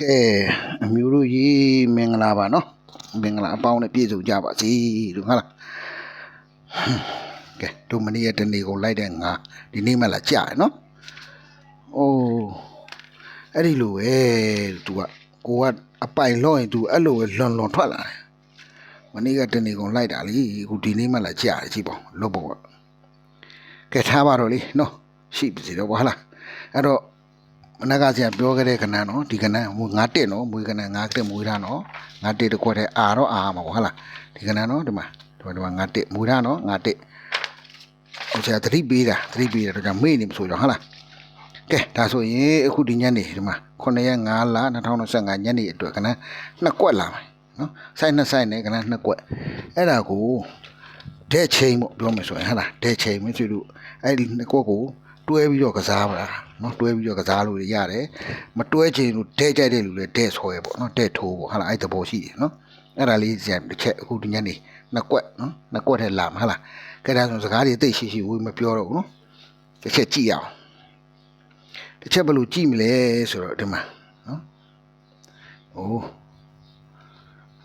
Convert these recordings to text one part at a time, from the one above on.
ကဲအမျိုးတို့ရေမင်္ဂလာပါနော်မင်္ဂလာအပေါင်းနဲ့ပြည့်စုံကြပါစေလို့ဟုတ်လားကဲတို့မနေ့ရက်တနေ့ကိုလိုက်တဲ့ငါဒီနေ့မှလာကြာရနော်အိုးအဲ့ဒီလိုပဲသူကကိုကအပိုင်လော့ရင်သူအဲ့လိုပဲလွန်လွန်ထွက်လာတယ်မနေ့ကတနေ့ကိုလိုက်တာလေအခုဒီနေ့မှလာကြာတယ်ကြည့်ပေါ့လော့ပေါ့ကဲထားပါတော့လေနော်ရှိပါစေတော့ဟုတ်လားအဲ့တော့ မနက်ကဆရာပြောခဲ့တဲ့ကဏ္ဍနော်ဒီကဏ္ဍဟိုငါတက်နော်မွေးကဏ္ဍငါတက်မွေးတာနော်ငါတက်တစ်ခွက်တည်းအာတော့အာမှာပေါ့ဟုတ်လားဒီကဏ္ဍနော်ဒီမှာဒီမှာဒီမှာငါတက်မွေးတာနော်ငါတက်ဟိုဆရာသတိပေးတာသတိပေးတာတော့ကြောင့်မေ့နေမဆိုတော့ဟုတ်လားကဲဒါဆိုရင်အခုဒီညနေဒီမှာ9ရက်5လ2025ညနေအတွက်ကဏ္ဍနှစ်ကွက်လာမယ်နော်ဆိုင်နှစ်ဆိုင်နဲ့ကဏ္ဍနှစ်ကွက်အဲ့ဒါကိုတဲ့ချိန်ပေါ့ပြောမယ်ဆိုရင်ဟုတ်လားတဲ့ချိန်မရှိလို့အဲ့ဒီနှစ်ကွက်ကို တွဲပြီးတော့ကစားမလားနော်တွဲပြီးတော့ကစားလို့ရတယ်မတွဲချင်လို့တဲ့ကြိုက်တဲ့လူလည်းတဲ့ဆော်ရပေါ့နော်တဲ့ထိုးပေါ့ဟာလားအဲ့သဘောရှိတယ်နော်အဲ့ဒါလေးဇာတစ်ချက်အခုဒီညနေနှစ်ကွက်နော်နှစ်ကွက်ထဲလာမှာဟာလားကဲဒါဆိုစကားတွေသိရှိရှိဝေးမပြောတော့ဘူးနော်တစ်ချက်ကြည့်ရအောင်တစ်ချက်ဘယ်လိုကြည့်မလဲဆိုတော့ဒီမှာနော်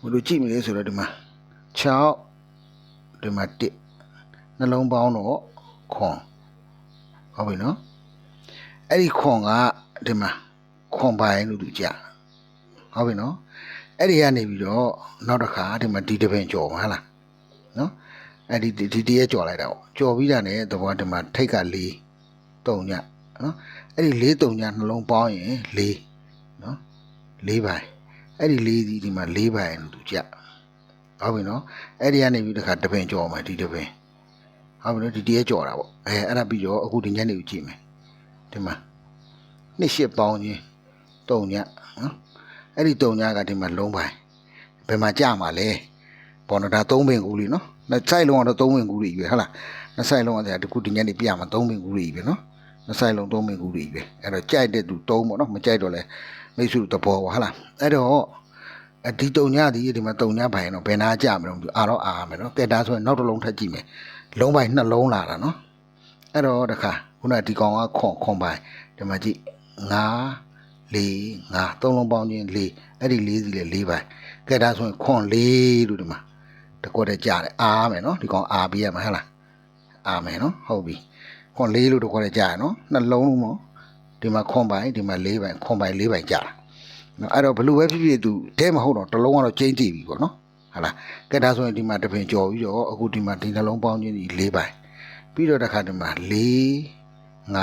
ဟိုဘယ်လိုကြည့်မလဲဆိုတော့ဒီမှာ6ဒီမှာ1နှလုံးပေါင်းတော့ခွန် ဟုတ်ပြီနော်အဲ့ဒီခွန်ကဒီမှာခွန်ပိုင်းလို့သူကြာဟုတ်ပြီနော်အဲ့ဒီကနေပြီးတော့နောက်တစ်ခါဒီမှာဒီတပင်ကြော်မှာဟလားနော်အဲ့ဒီဒီတည်းကြော်လိုက်တာပေါ့ကြော်ပြီးတာ ਨੇ သဘောဒီမှာထိတ်က၄၃ညနော်အဲ့ဒီ၄၃ညနှလုံးပေါင်းရင်၄နော်၄ပိုင်းအဲ့ဒီ၄ဒီဒီမှာ၄ပိုင်းလို့သူကြာဟုတ်ပြီနော်အဲ့ဒီကနေပြီးတခါတပင်ကြော်မှာဒီတပင် ဟုတ်ပြီနော်ဒီတည်းကြော်တာပေါ့အဲအဲ့ဒါပြီးတော့အခုဒီညနေကိုကြည့်မယ်ဒီမှာနှစ်ရှစ်ပေါင်းချင်းတုံညနော်အဲ့ဒီတုံညကဒီမှာလုံးပိုင်းဘယ်မှာကြမှာလဲပေါ်တော့ဒါသုံးပင်ကူလीနော်နှစ်ဆိုင်လုံးကတော့သုံးပင်ကူလीပဲဟုတ်လားနှစ်ဆိုင်လုံးကတခုဒီညနေပြမှာသုံးပင်ကူလीပဲနော်နှစ်ဆိုင်လုံးသုံးပင်ကူလီပဲအဲ့တော့ကြိုက်တဲ့သူသုံးပေါ့နော်မကြိုက်တော့လဲမိတ်ဆွေတဘောပါဟုတ်လားအဲ့တော့အဒီတုံညဒီဒီမှာတုံညဘိုင်တော့ဘယ်နာကြမလို့အာတော့အာမယ်နော်ကဲဒါဆိုရင်နောက်တစ်လုံးထပ်ကြည့်မယ် လုံးပိုင်းနှလုံးလာတာနော်အဲ့တော့တခါခုနဒီကောင်ကခွန်ခွန်ပိုင်းဒီမှာကြည့်9 4 5သုံးလုံးပေါင်းချင်း4အဲ့ဒီ4စီလေ4ပိုင်းကဲဒါဆိုရင်ခွန်4လို့ဒီမှာတကွက်တည်းကြားတယ်အားမယ်နော်ဒီကောင်အားပေးရမှာဟဟလားအားမယ်နော်ဟုတ်ပြီခွန်4လို့တကွက်တည်းကြားရနော်နှလုံးလုံးပေါ့ဒီမှာခွန်ပိုင်းဒီမှာ4ပိုင်းခွန်ပိုင်း4ပိုင်းကြားတာနော်အဲ့တော့ဘလို့ပဲဖြစ်ဖြစ်သူတဲမဟုတ်တော့တစ်လုံးကတော့ကျင်းတည်ပြီပေါ့နော် ဟာလားကဲဒါဆိုရင်ဒီမှာတပင်ကြော်ပြီးတော့အခုဒီမှာဒီနှလုံးပေါင်းခြင်းဒီ၄ပိုင်းပြီးတော့တစ်ခါဒီမှာ၄၅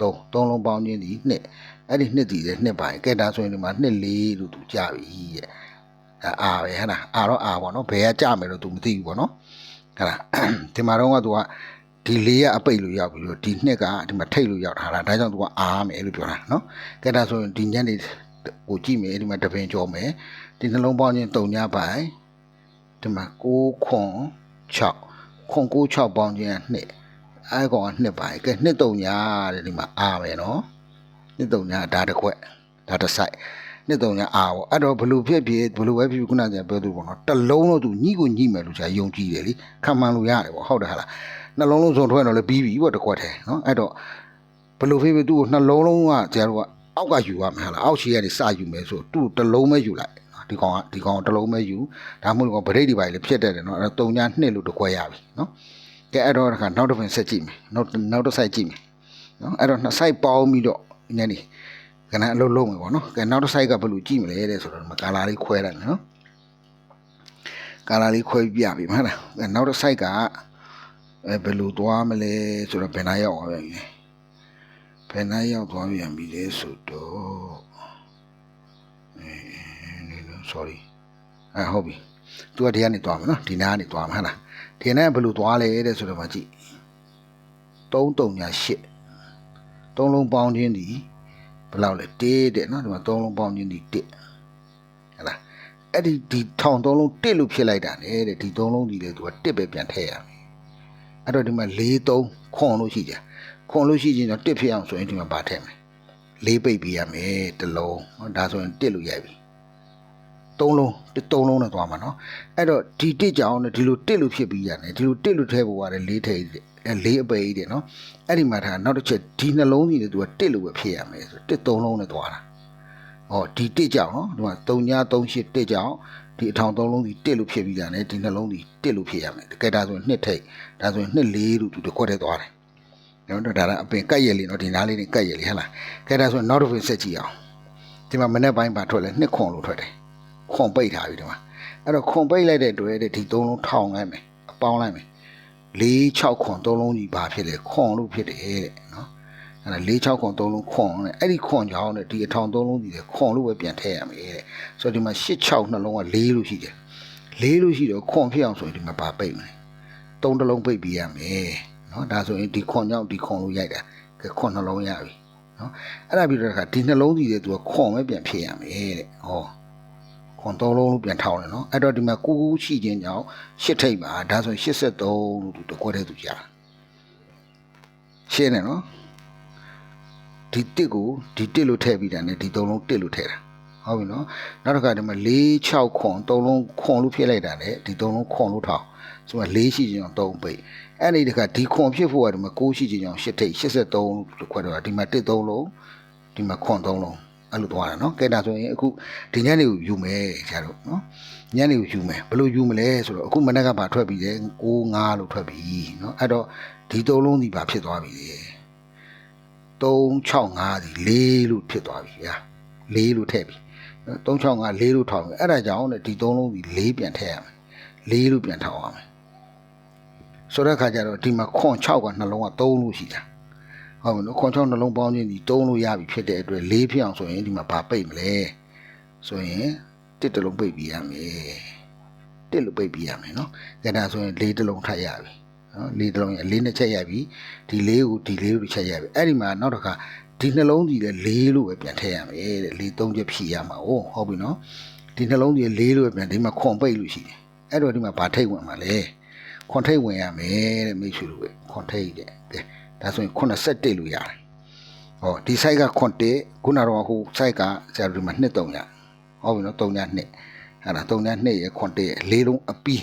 ၃သုံးလုံးပေါင်းခြင်းဒီနှစ်အဲ့ဒီနှစ်ဒီလည်းနှစ်ပိုင်းကဲဒါဆိုရင်ဒီမှာနှစ်၄လို့သူကြပြီရဲ့အာအာပဲဟဲ့လားအာတော့အာပေါ့နော်ဘယ်ကကြမယ်လို့သူမသိဘူးပေါ့နော်ဟဲ့လားဒီမှာတော့ကသူကဒီလေးကအပိတ်လို့ရောက်ပြီးတော့ဒီနှစ်ကဒီမှာထိတ်လို့ရောက်တာလားဒါကြောင့်သူကအားမယ်လို့ပြောတာနော်ကဲဒါဆိုရင်ဒီညနေကိုကြည့်မယ်ဒီမှာတပင်ကြော်မယ်ဒီနှလုံးပေါင်းခြင်း၃ညပိုင်း ဒီမှာ6ခွန်6ခွန်6 6ပေါင်းခြင်းကနှစ်အဲကောင်ကနှစ်ပါကဲနှစ်တုံညာတဲ့ဒီမှာအာမယ်နော်နှစ်တုံညာဒါတစ်ခွက်ဒါတစ်ဆိုင်နှစ်တုံညာအာပေါ့အဲ့တော့ဘလူဖြစ်ဖြစ်ဘလူပဲဖြစ်ဖြစ်ခုနကပြောသူပေါ့နော်တစ်လုံးတော့သူညှိကိုညှိမယ်လို့ကြာယုံကြည်တယ်လीခံမှန်လို့ရတယ်ပေါ့ဟုတ်တယ်ဟာလားနှလုံးလုံးစုံထွက်တော့လည်းပြီးပြီပေါ့တစ်ခွက်ထဲနော်အဲ့တော့ဘလူဖြစ်ဖြစ်သူ့ကိုနှလုံးလုံးကကျတော့အောက်ကယူရမှာဟာလားအောက်ခြေကနေစယူမယ်ဆိုသူ့တစ်လုံးပဲယူလိုက် ဒီကောင်ကဒီကောင်တစ်လုံးပဲယူဒါမှမဟုတ်ဗရိတ်ဒီပိုင်းလည်းဖြစ်တတ်တယ်နော်အဲ့တော့3ည2လို့တခွဲရပြီနော်ကဲအဲ့တော့ခါနောက်တစ်ပင်ဆက်ကြည့်မယ်နောက်နောက်တစ်ဆိုင်ကြည့်မယ်နော်အဲ့တော့နှစ်ဆိုင်ပေါင်းပြီးတော့ညနေကနအလုပ်လုပ်မယ်ပေါ့နော်ကဲနောက်တစ်ဆိုင်ကဘယ်လိုကြည့်မလဲတဲ့ဆိုတော့ကာလာလေးခွဲလိုက်မယ်နော်ကာလာလေးခွဲပြပြီမဟုတ်လားကဲနောက်တစ်ဆိုင်ကအဲဘယ်လိုသွားမလဲဆိုတော့ဘယ်နာရောက်သွားပြန်ပြီဘယ်နာရောက်သွားပြန်ပြီလဲဆိုတော့အဲ sorry အဲဟုတ်ပြီ तू ကဒီကနေသွားမယ်နော်ဒီနားကနေသွားမှာဟဟလားဒီနားကဘယ်လိုသွားလဲတဲ့ဆိုတော့မကြည့်3 3ညာ8 3လုံးပေါင်းခြင်းဒီဘယ်လောက်လဲ1တဲ့နော်ဒီမှာ3လုံးပေါင်းခြင်းဒီ1ဟလားအဲ့ဒီဒီထောင်3လုံး1လို့ဖြစ်လိုက်တာလေတဲ့ဒီ3လုံးဒီလေ तू က1ပဲပြန်ထည့်ရမယ်အဲ့တော့ဒီမှာ4 3ခွန်လို့ရှိကြခွန်လို့ရှိချင်းတော့1ဖြစ်အောင်ဆိုရင်ဒီမှာဗာထည့်မယ်4ပိတ်ပေးရမယ်တစ်လုံးနော်ဒါဆိုရင်1လို့ရိုက်ပြီ သုံးလုံးသုံးလုံးနဲ့သွားမှာနော်အဲ့တော့ဒီတစ်ကြောင်နဲ့ဒီလိုတစ်လို့ဖြစ်ပြီးရတယ်ဒီလိုတစ်လို့ထဲပေါ်ရတယ်လေးထဲအဲလေးအပေကြီးတယ်နော်အဲ့ဒီမှာထားနောက်တစ်ချက်ဒီနှလုံးကြီးတွေသူကတစ်လို့ပဲဖြစ်ရမယ်ဆိုတစ်သုံးလုံးနဲ့သွားတာဟောဒီတစ်ကြောင့်နော်ဒီမှာ3938တစ်ကြောင့်ဒီအထောင်သုံးလုံးစီတစ်လို့ဖြစ်ပြီးတာ ਨੇ ဒီနှလုံးစီတစ်လို့ဖြစ်ရမယ်တကယ်ဒါဆိုရင်နှစ်ထိတ်ဒါဆိုရင်နှစ်လေးလို့သူတစ်ခွက်တည်းသွားတယ်နော်ဒါကအပင်ကတ်ရည်လေးနော်ဒီနားလေးနဲ့ကတ်ရည်လေးဟဟလားကဲဒါဆိုရင်နောက်တစ်ပင်ဆက်ကြည့်အောင်ဒီမှာမနေ့ပိုင်းပါထွက်လဲနှစ်ခွန်လို့ထွက်တယ် ခွန်ပိတ်ထားပြီဒီမှာအဲ့တော့ခွန်ပိတ်လိုက်တဲ့တွေ့တဲ့ဒီသုံးလုံးထောင်လိုက်မယ်အပေါင်းလိုက်မယ်၄6ခွန်သုံးလုံးကြီးဘာဖြစ်လဲခွန်လို့ဖြစ်တယ်တဲ့နော်အဲ့ဒါ၄6ခွန်သုံးလုံးခွန်တဲ့အဲ့ဒီခွန်ကြောင့်တဲ့ဒီအထောင်သုံးလုံးကြီးတဲ့ခွန်လို့ပဲပြန်ထည့်ရမယ်တဲ့ဆိုတော့ဒီမှာ၈6နှလုံးက၄လို့ရှိတယ်၄လို့ရှိတော့ခွန်ဖြစ်အောင်ဆိုရင်ဒီမှာဘာပိတ်မလဲသုံးတလုံးပိတ်ပြရမယ်နော်ဒါဆိုရင်ဒီခွန်ကြောင့်ဒီခွန်လို့ရိုက်တာခွန်နှလုံးရပြီနော်အဲ့ဒါပြီးတော့ဒီနှလုံးကြီးတဲ့သူကခွန်ပဲပြန်ဖြည့်ရမယ်တဲ့ဟော ခွန်သုံးလုံးလို့ပြန်ထောင်းတယ်နော်အဲ့တော့ဒီမှာကိုကူရှိခြင်းကြောင့်ရှစ်ထိပ်ပါဒါဆို83လို့သူတကွက်တဲ့သူကြာရှင်းတယ်နော်ဒီတစ်ကိုဒီတစ်လို့ထည့်ပြီးတာနဲ့ဒီသုံးလုံးတစ်လို့ထည့်တာဟုတ်ပြီနော်နောက်တစ်ခါဒီမှာ4 6ခွန်သုံးလုံးခွန်လို့ဖြစ်လိုက်တာနဲ့ဒီသုံးလုံးခွန်လို့ထောင်းဆိုတော့၄ရှိခြင်းကြောင့်၃ပိတ်အဲ့ဒီတခါဒီခွန်ဖြစ်ဖို့ကဒီမှာ၉ရှိခြင်းကြောင့်၈ထိပ်83လို့ခွဲတော့ဒီမှာ1 3လုံးဒီမှာခွန်3လုံး အဲ့လိုသွားတာနော်ကဲဒါဆိုရင်အခုဒီညနေကိုယူမယ်ကျတော့နော်ညနေကိုယူမယ်ဘယ်လိုယူမလဲဆိုတော့အခုမနေ့ကဘာထွက်ပြီးလဲ9 5လို့ထွက်ပြီးနော်အဲ့တော့ဒီသုံးလုံးဒီဘာဖြစ်သွားပြီလဲ365ဒီ4လို့ဖြစ်သွားပြီဗျာ4လို့ထည့်ပြီ365 4လို့ထောင်ပြီအဲ့ဒါကြောင့်ねဒီ3လုံးဒီ4ပြန်ထည့်ရမယ်4လို့ပြန်ထောင်ရမယ်ဆိုတဲ့အခါကျတော့ဒီမှာခွန်6ကနှလုံးက3လို့ရှိတာ ဟုတ်ပြီနော်ခွန်6နှလုံးပေါင်းခြင်းဒီ3လို့ရပြီဖြစ်တဲ့အတွက်4ဖြစ်အောင်ဆိုရင်ဒီမှာဘာပိတ်မလဲဆိုရင်တစ်တစ်လုံးပိတ်ပြီးရမယ်တစ်လို့ပိတ်ပြီးရမယ်နော်ဒါဒါဆိုရင်4တစ်လုံးထပ်ရပြီနော်လေးတစ်လုံးရလေးနှစ်ချက်ရိုက်ပြီးဒီလေးကိုဒီလေးကိုချက်ရိုက်ပြီးအဲ့ဒီမှာနောက်တစ်ခါဒီနှလုံးကြီးလည်းလေးလို့ပဲပြန်ထည့်ရမယ်တဲ့လေးသုံးချက်ဖြည့်ရမှာဟုတ်ဟုတ်ပြီနော်ဒီနှလုံးကြီးလေးလို့ပဲပြန်ဒီမှာခွန်ပိတ်လို့ရှိတယ်အဲ့တော့ဒီမှာဗာထိတ်ဝင်မှာလဲခွန်ထိတ်ဝင်ရမယ်တဲ့မိတ်ဆွေတို့ပဲခွန်ထိတ်တဲ့ကဲ ဒါဆိုရင်81လို့ရတယ်ဟောဒီ site ကခွန်1ခုနတော့ဟို site ကဆရာတို့ဒီမှာ2 3ညဟုတ်ပြီနော်3ည2အဲ့ဒါ3ည2ရခွန်1ရလေးလုံးအပီး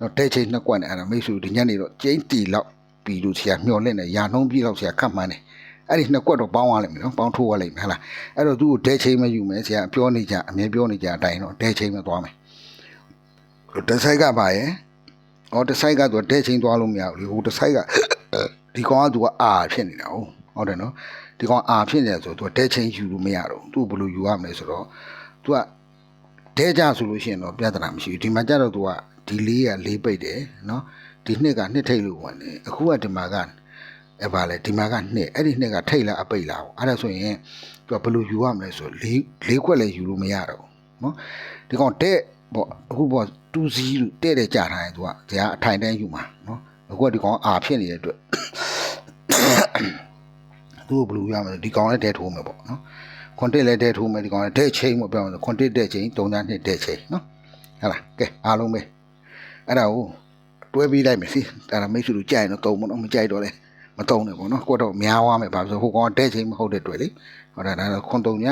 တော့တဲ့ချိန်နှစ်ကွက်နဲ့အဲ့ဒါမိတ်ဆွေဒီညနေတော့ကျင်းတီလောက်ပြီးလို့ဆရာမျောလင့်နေရာနှုံးပြီးလောက်ဆရာခတ်မှန်းတယ်အဲ့ဒီနှစ်ကွက်တော့ပေါင်းသွားလိမ့်မယ်နော်ပေါင်းထိုးသွားလိမ့်မယ်ဟဟလားအဲ့တော့သူ့ကိုတဲ့ချိန်မယူမယ်ဆရာပြောနေကြအမြဲပြောနေကြအတိုင်းတော့တဲ့ချိန်မသွားမယ်တစ်ဆိုင်ကပါရဲ့ဟောတစ်ဆိုင်ကသူတဲ့ချိန်သွားလို့မရဘူးလေဟိုတစ်ဆိုင်က ဒီကောင်ကသူကအာဖြစ်နေတာဟုတ်ဟုတ်တယ်နော်ဒီကောင်အာဖြစ်နေတယ်ဆိုတော့သူကတဲ့ချိန်ယူလို့မရတော့သူ့ဘယ်လိုယူရမလဲဆိုတော့သူကတဲကြဆိုလို့ရှိရင်တော့ပြဿနာမရှိဘူးဒီမှာကြတော့သူကဒီလေးကလေးပိတ်တယ်နော်ဒီနှစ်ကနှစ်ထိတ်လို့ဝင်တယ်အခုကဒီမှာကအဲပါလေဒီမှာကနှစ်အဲ့ဒီနှစ်ကထိတ်လားအပိတ်လားပေါ့အဲ့ဒါဆိုရင်သူကဘယ်လိုယူရမလဲဆိုလေးလေးခွက်လည်းယူလို့မရတော့ဘူးနော်ဒီကောင်တဲ့ပေါ့အခုပေါ့2-0လို့တဲ့တဲ့ကြာထားရင်သူကတရားအထိုင်တန်းယူမှာနော် အခုကဒီကောင်အာဖြစ်နေတဲ့အတွက်သူ့ကိုဘယ်လိုယူရမလဲဒီကောင်လည်းတဲထိုးမယ်ပေါ့နော်ခွန်တစ်လည်းတဲ့ထိုးမယ်ဒီကောင်လည်းတဲ့ချိန်ပေါ့ပြောမှာခွန်တစ်တဲ့ချိန်3ညနှစ်တဲ့ချိန်နော်ဟဲ့လားကဲအားလုံးပဲအဲ့ဒါကိုတွဲပြီးလိုက်မယ်စီအဲ့ဒါမိတ်ဆွေတို့ကြိုက်ရင်တော့တုံမတော့မကြိုက်တော့လဲမတုံနဲ့ပေါ့နော်ကိုတော့များသွားမယ်ဘာလို့ဟိုကောင်တဲ့ချိန်မဟုတ်တဲ့တွေ့လေဟောဒါဒါခွန်3ည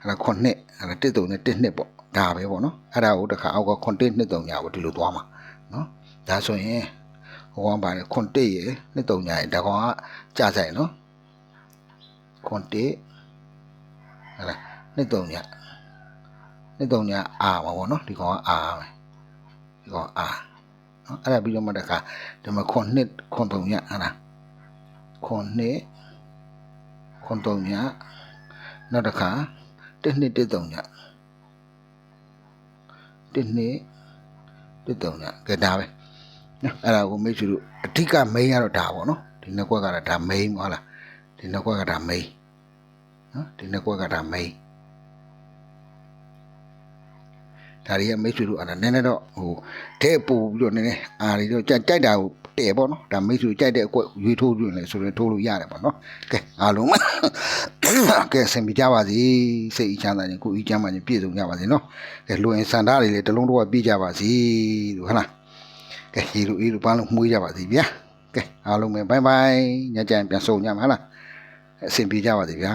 အဲ့ဒါခွန်နှစ်အဲ့ဒါတစ်တုံနဲ့တစ်နှစ်ပေါ့ဒါပဲပေါ့နော်အဲ့ဒါကိုတခါအောက်ကခွန်တစ်နှစ်တုံညပေါ့ဒီလိုသွားမှာနော်ဒါဆိုရင် ဟိုကောင်ပါလေခွန်တစ်ရယ်နှစ်တုံညရယ်ဒါကောင်ကကြာဆိုင်နော်ခွန်တစ်ဟဲ့လားနှစ်တုံညနှစ်တုံညအာပါဗောနော်ဒီကောင်ကအာပဲဒီကောင်အာနော်အဲ့ဒါပြီးတော့မှတခါဒီမှာခွန်နှစ်ခွန်တုံညဟဲ့လားခွန်နှစ်ခွန်တုံညနောက်တစ်ခါတစ်နှစ်တစ်တုံညတစ်နှစ်တစ်တုံညကဲဒါပဲ နော်အဲ့ဒါကိုမိတ်ဆွေတို့အဓိက main ကတော့ဒါပေါ့နော်ဒီနှစ်ကွက်ကတော့ဒါ main ဟုတ်လားဒီနှစ်ကွက်ကဒါ main နော်ဒီနှစ်ကွက်ကဒါမိန်ဒါတွေကမိတ်ဆွေတို့အဲ့ဒါနည်းနည်းတော့ဟိုတဲ့ပူပြီးတော့နည်းနည်းအာတွေတော့ကြိုက်ကြိုက်တာကိုတဲ့ပေါ့နော်ဒါမိတ်ဆွေကြိုက်တဲ့အကွက်ရွေးထိုးပြီးလဲဆိုရင်ထိုးလို့ရတယ်ပေါ့နော်ကဲအားလုံးကဲဆင်ပြကြပါစေစိတ်အချမ်းသာခြင်းကိုယ်အချမ်းသာခြင်းပြည့်စုံကြပါစေနော်ကဲလူရင်စန္ဒာတွေလည်းတလုံးတော့ပြည့်ကြပါစေလို့ဟုတ်လား ကဲဟီလိုအေးလိုပန်းလို့မှုေးကြပါစေဗျာကဲအားလုံးပဲဘိုင်ဘိုင်ညကြံပြန်ဆုံကြမှာဟုတ်လားအဆင်ပြေကြပါစေဗျာ